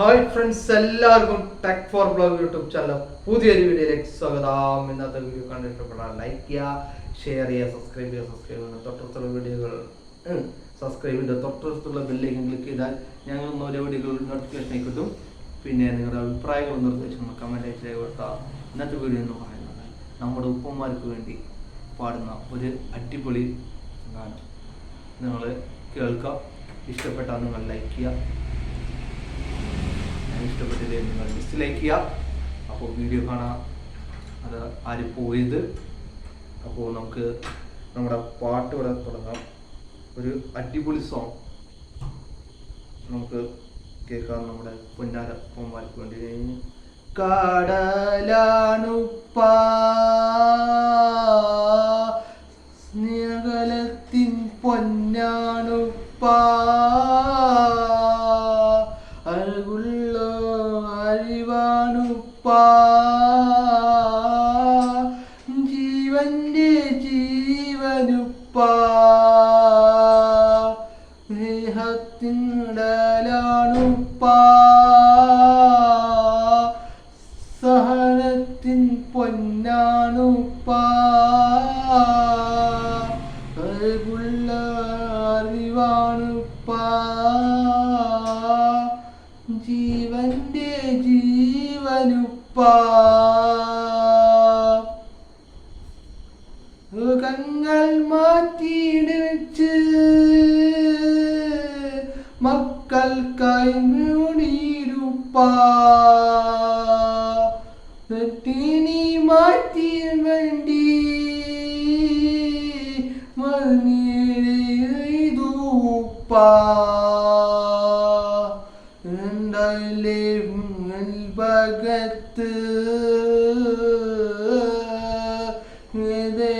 Hi friends എല്ലാവർക്കും tech for blog YouTube channel പുതിയൊരു വീഡിയോയിലേക്ക് സ്വാഗതം. ഇന്നത്തെ വീഡിയോ കണ്ടിഷ്ടപ്പെട്ടാൽ ലൈക്ക് ചെയ്യുക ഷെയർ ചെയ്യുക സബ്സ്ക്രൈബ് ചെയ്യുക സബ്സ്ക്രൈബ് ചെയ്യുക. തൊട്ടടുത്തുള്ള വീഡിയോകൾ സബ്സ്ക്രൈബ് ചെയ്ത് തൊട്ടടുത്തുള്ള ബെല്ലേക്ക് ക്ലിക്ക് ചെയ്താൽ ഞങ്ങൾ ഓരോ വീഡിയോകൾ നോട്ടിഫിക്കേഷൻ കിട്ടും. പിന്നെ നിങ്ങളുടെ അഭിപ്രായങ്ങളും നിർദ്ദേശങ്ങളും കമന്റ് ആയിട്ട് രേഖപ്പെടുത്തുക ഇന്നത്തെ വീഡിയോ എന്ന് പറയുന്നത് നമ്മുടെ ഉപ്പന്മാർക്ക് വേണ്ടി പാടുന്ന ഒരു അടിപൊളി ഗാനം. നിങ്ങൾ കേൾക്കുക ഇഷ്ടപ്പെട്ടാൽ നിങ്ങൾ ലൈക്ക് ചെയ്യുക. ഇഷ്ടപ്പെട്ടില്ലേ നിങ്ങൾ ഡിസ്ലൈക്ക് ചെയ്യുക. അപ്പോൾ വീഡിയോ കാണാം. അത് ആര് പോയത്? അപ്പോൾ നമുക്ക് നമ്മുടെ പാട്ട് ഇവിടെ തുടങ്ങാം. ഒരു അടിപൊളി സോങ് നമുക്ക് കേൾക്കാം നമ്മുടെ പൊന്നാര പൊന്മാർക്ക് വേണ്ടി. കടലാണുപ്പാ സ്നേഹത്തിനടലാണുപ്പാ സഹനത്തിൻ ജീവന്റെ ജീവനുപ്പാ. കങ്ങൾ മാറ്റിയിട് വെച്ച് മക്കൾക്കായി മൂടിയിരുപ്പാ നെട്ടിനി വേണ്ടി എന്തായാലേ ഭഗത്ത് കണ്ടിൽ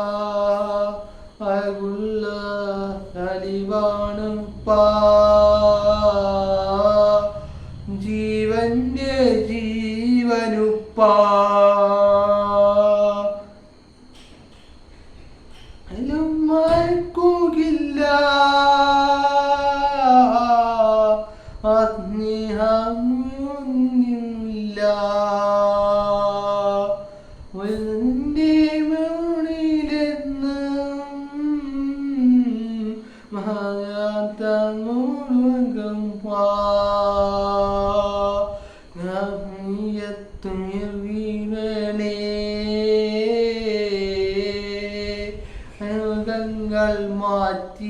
ജീവന്റെ ജീവനുപ്പാ. മറക്കുകില്ല. സ്നേഹമൊന്നില്ല ഒന്നിന്റെ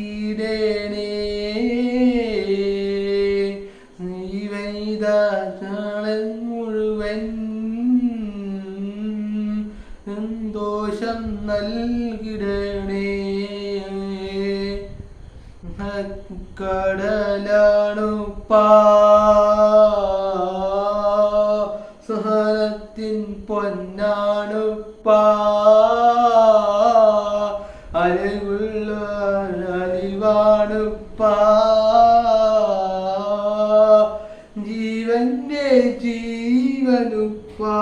മാറ്റിടണേ നീവൈതാളൻ മുഴുവൻ നൽകിടണേ. കടലാണു സഹനത്തിൻ ജീവന്റെ ജീവനുപ്പാ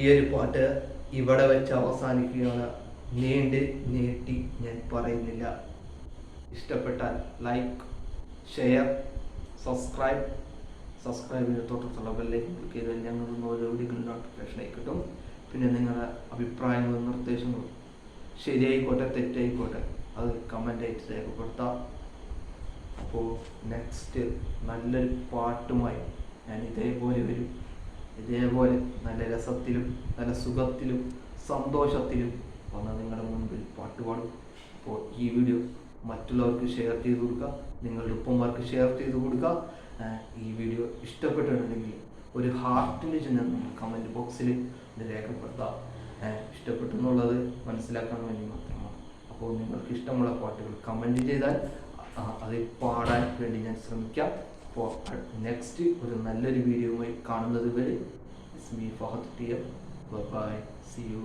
ഈ ഒരു പാട്ട് ഇവിടെ വെച്ച് അവസാനിക്കുകയാണ്. നീണ്ട് നീട്ടി ഞാൻ പറയുന്നില്ല. ഇഷ്ടപ്പെട്ടാൽ ലൈക്ക് ഷെയർ സബ്സ്ക്രൈബ് സബ്സ്ക്രൈബ് തൊട്ടടുത്തുള്ള ബെല്ലേക്ക് ക്ലിക്ക് ചെയ്താൽ ഞങ്ങൾ ഓരോ വീഡിയോകളും നോട്ടിഫിക്കേഷനായി കിട്ടും. പിന്നെ നിങ്ങളുടെ അഭിപ്രായങ്ങളും നിർദ്ദേശങ്ങളും ശരിയായിക്കോട്ടെ തെറ്റായിക്കോട്ടെ അത് കമന്റ് ആയിട്ട് രേഖപ്പെടുത്താം. അപ്പോൾ നെക്സ്റ്റ് നല്ലൊരു പാട്ടുമായി ഞാൻ ഇതേപോലെ വരും. ഇതേപോലെ നല്ല രസത്തിലും നല്ല സുഖത്തിലും സന്തോഷത്തിലും വന്ന് നിങ്ങളുടെ മുൻപിൽ പാട്ട് പാടും. അപ്പോൾ ഈ വീഡിയോ മറ്റുള്ളവർക്ക് ഷെയർ ചെയ്ത് കൊടുക്കുക നിങ്ങളുടെ ഉപ്പന്മാർക്ക് ഷെയർ ചെയ്ത് കൊടുക്കുക. ഈ വീഡിയോ ഇഷ്ടപ്പെട്ടിട്ടുണ്ടെങ്കിൽ ഒരു ഹാർട്ടിന്റെ ചിഹ്നം കമന്റ് ബോക്സിൽ ഇത് രേഖപ്പെടുത്താം. ഇഷ്ടപ്പെട്ടു എന്നുള്ളത് മനസ്സിലാക്കാൻ വേണ്ടി മാത്രമാണ്. അപ്പോൾ നിങ്ങൾക്ക് ഇഷ്ടമുള്ള പാട്ടുകൾ കമന്റ് ചെയ്താൽ അത് പാടാൻ വേണ്ടി ഞാൻ ശ്രമിക്കാം. അപ്പോൾ നെക്സ്റ്റ് ഒരു നല്ലൊരു വീഡിയോയുമായി കാണുന്നത് വരെ it's me Fahad T M. Bye see you